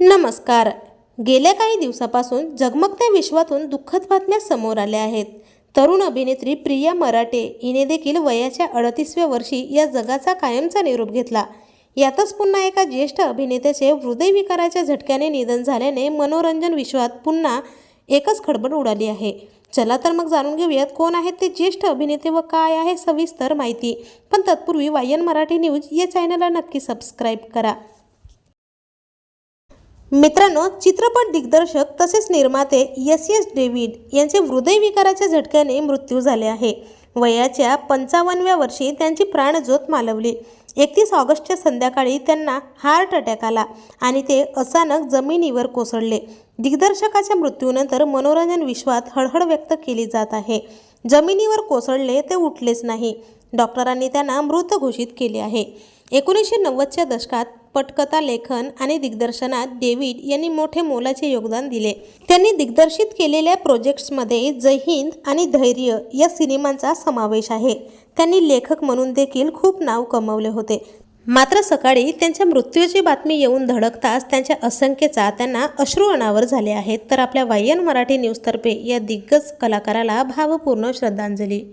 नमस्कार. गेल्या काही दिवसापासून जगमगत्या विश्वातून दुःखद बातम्या समोर आल्या आहेत. तरुण अभिनेत्री प्रिया मराठे हिने देखील वयाच्या अडतीसव्या वर्षी या जगाचा कायमचा निरोप घेतला. यातच पुन्हा एका ज्येष्ठ अभिनेत्याचे हृदयविकाराच्या झटक्याने निधन झाल्याने मनोरंजन विश्वात पुन्हा एकच खडबड उडाली आहे. चला तर मग जाणून घेऊयात कोण आहेत ते ज्येष्ठ अभिनेते व काय आहे सविस्तर माहिती. पण तत्पूर्वी वायन मराठी न्यूज या चॅनलला नक्की सबस्क्राईब करा. मित्रांनो चित्रपट दिग्दर्शक तसेच निर्माते यस एस डेव्हिड यांचे हृदयविकाराच्या झटक्याने मृत्यू झाले आहे. वयाच्या पंचावन्नव्या वर्षी त्यांची प्राणज्योत मालवली. एकतीस ऑगस्टच्या संध्याकाळी त्यांना हार्ट अटॅक आला आणि ते अचानक जमिनीवर कोसळले. दिग्दर्शकाच्या मृत्यूनंतर मनोरंजन विश्वात हळहळ व्यक्त केली जात आहे. जमिनीवर कोसळले ते उठलेच नाही. डॉक्टरांनी त्यांना मृत घोषित केले आहे. एकोणीसशे नव्वदच्या दशकात पटकथा लेखन आणि दिग्दर्शनात डेव्हिड यांनी मोठे मोलाचे योगदान दिले. त्यांनी दिग्दर्शित केलेल्या प्रोजेक्ट्समध्ये जय हिंद आणि धैर्य या सिनेमांचा समावेश आहे. त्यांनी लेखक म्हणून देखील खूप नाव कमवले होते. मात्र सकाळी त्यांच्या मृत्यूची बातमी येऊन धडकताच त्यांच्या असंख्य चाहत्यांना अश्रू अनावर झाले आहेत. तर आपल्या वायन मराठी न्यूजतर्फे या दिग्गज कलाकाराला भावपूर्ण श्रद्धांजली.